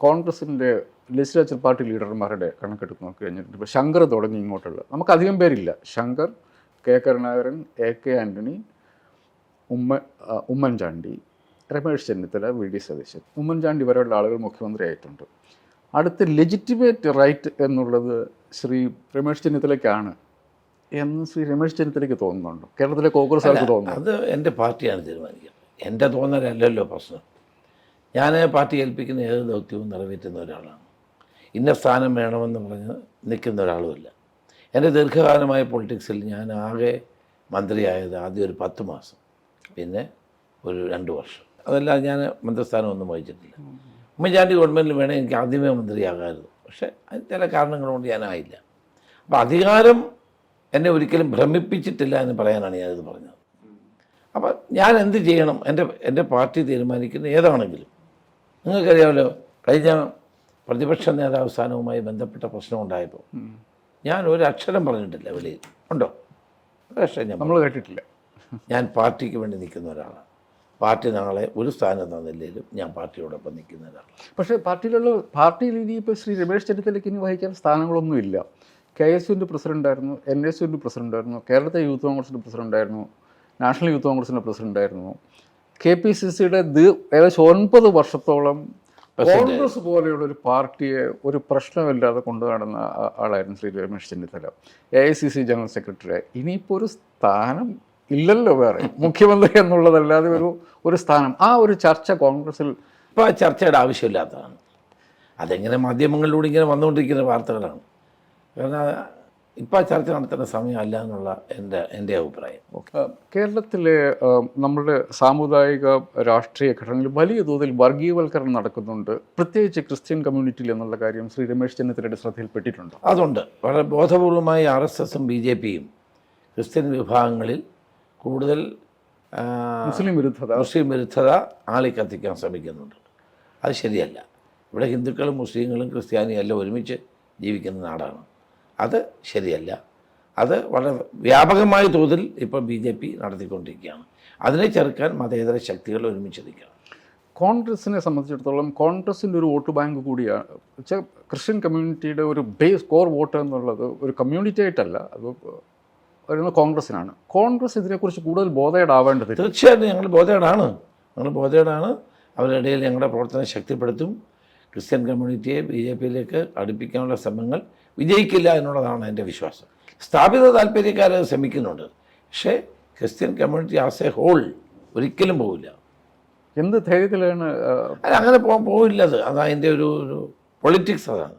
കോൺഗ്രസിന്റെ legislature party ലീഡർമാരുടെ കണക്കെടുത്ത് നോക്കി കഴിഞ്ഞിട്ട് ഇപ്പോൾ ശങ്കർ തുടങ്ങി ഇങ്ങോട്ടുള്ള നമുക്ക് അധികം പേരില്ല. Shankar K Karunakaran A K Antony ഉമ്മ ഉമ്മൻചാണ്ടി രമേശ് ചെന്നിത്തല വി ഡി സതീശൻ. ഉമ്മൻചാണ്ടി വരെയുള്ള ആളുകൾ മുഖ്യമന്ത്രി ആയിട്ടുണ്ട് അടുത്ത ലെജിറ്റിമേറ്റ് റൈറ്റ് എന്നുള്ളത് ശ്രീ രമേശ് ചെന്നിത്തലയ്ക്കാണ് എന്ന് ശ്രീ രമേശ് ചെന്നിത്തലയ്ക്ക് തോന്നുന്നുണ്ടോ? കേരളത്തിലെ കോൺഗ്രസ് ആൾക്ക് തോന്നുന്നു അത് എന്റെ പാർട്ടിയാണ് തീരുമാനിക്കുന്നത്. എന്റെ തോന്നലല്ലല്ലോ പ്രശ്നം. ഞാൻ പാർട്ടി ഏൽപ്പിക്കുന്ന ഏത് ദൗത്യവും നിറവേറ്റുന്ന ഒരാളാണ്. ഇന്ന സ്ഥാനം വേണമെന്ന് പറഞ്ഞ് നിൽക്കുന്ന ഒരാളുമല്ല. എന്റെ ദീർഘകാലമായ പൊളിറ്റിക്സിൽ ഞാൻ ആകെ മന്ത്രിയായത് ആദ്യം ഒരു പത്ത് മാസം പിന്നെ ഒരു രണ്ട് വർഷം. അതല്ലാതെ ഞാൻ മന്ത്രിസ്ഥാനമൊന്നും വഹിച്ചിട്ടില്ല. ഉമ്മൻചാണ്ടി ഗവൺമെന്റിൽ വേണേൽ എനിക്ക് ആദ്യമേ മന്ത്രിയാകാമായിരുന്നു. പക്ഷേ അതിന് ചില കാരണങ്ങൾ കൊണ്ട് ഞാനായില്ല അപ്പോൾ അധികാരം എന്നെ ഒരിക്കലും ഭ്രമിപ്പിച്ചിട്ടില്ല എന്ന് പറയാനാണ് ഞാനിത് പറഞ്ഞത്. അപ്പം ഞാൻ എന്ത് ചെയ്യണം? എന്റെ എന്റെ പാർട്ടി തീരുമാനിക്കുന്ന ഏതാണെങ്കിലും നിങ്ങൾക്കറിയാമല്ലോ കഴിഞ്ഞ പ്രതിപക്ഷ നേതാവ് സ്ഥാനവുമായി ബന്ധപ്പെട്ട പ്രശ്നം ഉണ്ടായപ്പോൾ ഞാൻ ഒരു അക്ഷരം പറഞ്ഞിട്ടില്ല വെളിയിൽ. ഉണ്ടോ? പക്ഷേ ഞാൻ നമ്മൾ കേട്ടിട്ടില്ല. ഞാൻ പാർട്ടിക്ക് വേണ്ടി നിൽക്കുന്ന ഒരാളാണ്. പാർട്ടി നാളെ ഒരു സ്ഥാനം തന്നില്ലെങ്കിലും ഞാൻ പാർട്ടിയോടൊപ്പം നിൽക്കുന്ന ഒരാളാണ്. പക്ഷേ പാർട്ടിയിലുള്ള പാർട്ടിയിൽ ഇനിയിപ്പോൾ ശ്രീ രമേശ് ചെന്നിത്തലയ്ക്ക് ഇനി വഹിക്കാൻ സ്ഥാനങ്ങളൊന്നുമില്ല കെ എസ് യുവിന്റെ പ്രസിഡന്റായിരുന്നു എൻ എസ് യുവിന്റെ പ്രസിഡന്റായിരുന്നു കേരളത്തെ യൂത്ത് കോൺഗ്രസിന്റെ പ്രസിഡന്റായിരുന്നു നാഷണൽ യൂത്ത് കോൺഗ്രസിന്റെ പ്രസിഡന്റായിരുന്നു കെ പി സി സിയുടെ ഏകദേശം ഒൻപത് വർഷത്തോളം കോൺഗ്രസ് പോലെയുള്ള ഒരു പാർട്ടിയെ ഒരു പ്രശ്നമില്ലാതെ കൊണ്ടു നടന്ന ആ- ആളായിരുന്നു Shri Ramesh Chennithala. A I C C general secretary ഇനിയിപ്പോൾ ഒരു സ്ഥാനം ഇല്ലല്ലോ വേറെ. മുഖ്യമന്ത്രി എന്നുള്ളതല്ലാതെ ഒരു ഒരു സ്ഥാനം. ആ ഒരു ചർച്ച കോൺഗ്രസിൽ ഇപ്പോൾ ആ ചർച്ചയുടെ ആവശ്യമില്ലാത്തതാണ്. അതെങ്ങനെ മാധ്യമങ്ങളിലൂടെ ഇങ്ങനെ വന്നുകൊണ്ടിരിക്കുന്ന വാർത്തകളാണ്. കാരണം ഇപ്പോൾ ചർച്ച നടത്തേണ്ട സമയമല്ല എന്നുള്ള എന്റെ എന്റെ അഭിപ്രായം. കേരളത്തിലെ നമ്മുടെ സാമുദായിക രാഷ്ട്രീയ ഘടനയിൽ വലിയ തോതിൽ വർഗീയവൽക്കരണം നടക്കുന്നുണ്ട്. പ്രത്യേകിച്ച് ക്രിസ്ത്യൻ കമ്മ്യൂണിറ്റിയിൽ എന്നുള്ള കാര്യം ശ്രീ രമേശ് ചെന്നിത്തലയുടെ ശ്രദ്ധയിൽപ്പെട്ടിട്ടുണ്ട്. അതുണ്ട്. വളരെ ബോധപൂർവമായി ആർ എസ് എസും ബി ജെ പിയും ക്രിസ്ത്യൻ വിഭാഗങ്ങളിൽ കൂടുതൽ മുസ്ലിം വിരുദ്ധത. മുസ്ലിം വിരുദ്ധത ആളിക്കത്തിക്കാൻ ശ്രമിക്കുന്നുണ്ട്. അത് ശരിയല്ല. ഇവിടെ ഹിന്ദുക്കളും മുസ്ലിങ്ങളും ക്രിസ്ത്യാനിയും എല്ലാം ഒരുമിച്ച് ജീവിക്കുന്ന നാടാണ്. അത് ശരിയല്ല. അത് വളരെ വ്യാപകമായ തോതിൽ ഇപ്പോൾ ബി ജെ പി നടത്തിക്കൊണ്ടിരിക്കുകയാണ്. അതിനെ ചെറുക്കാൻ മതേതര ശക്തികൾ ഒരുമിച്ച് കോൺഗ്രസിനെ സംബന്ധിച്ചിടത്തോളം കോൺഗ്രസിന്റെ ഒരു വോട്ട് ബാങ്ക് കൂടിയാണ് വെച്ചാൽ ക്രിസ്ത്യൻ കമ്മ്യൂണിറ്റിയുടെ ഒരു ബേസ് കോർ വോട്ട് എന്നുള്ളത് ഒരു കമ്മ്യൂണിറ്റി ആയിട്ടല്ല അത് വരുന്നത് കോൺഗ്രസിനാണ്. കോൺഗ്രസ് ഇതിനെക്കുറിച്ച് കൂടുതൽ ബോധേടാവേണ്ടത് തീർച്ചയായിട്ടും ഞങ്ങൾ ബോധേടാണ്. ഞങ്ങൾ ബോധേടാണ്. അവരുടെ ഇടയിൽ ഞങ്ങളുടെ പ്രവർത്തനം ശക്തിപ്പെടുത്തും. ക്രിസ്ത്യൻ കമ്മ്യൂണിറ്റിയെ ബി ജെ പിയിലേക്ക് അടുപ്പിക്കാനുള്ള ശ്രമങ്ങൾ വിജയിക്കില്ല എന്നുള്ളതാണ് എന്റെ വിശ്വാസം. സ്ഥാപിത താല്പര്യക്കാർ ശ്രമിക്കുന്നുണ്ട്. പക്ഷേ Christian community as a whole ഒരിക്കലും പോവില്ല. എന്ത് ധൈര്യത്തിലാണ് അങ്ങനെ പോകില്ല അത് അതാ എന്റെ ഒരു ഒരു പൊളിറ്റിക്സ് അതാണ്.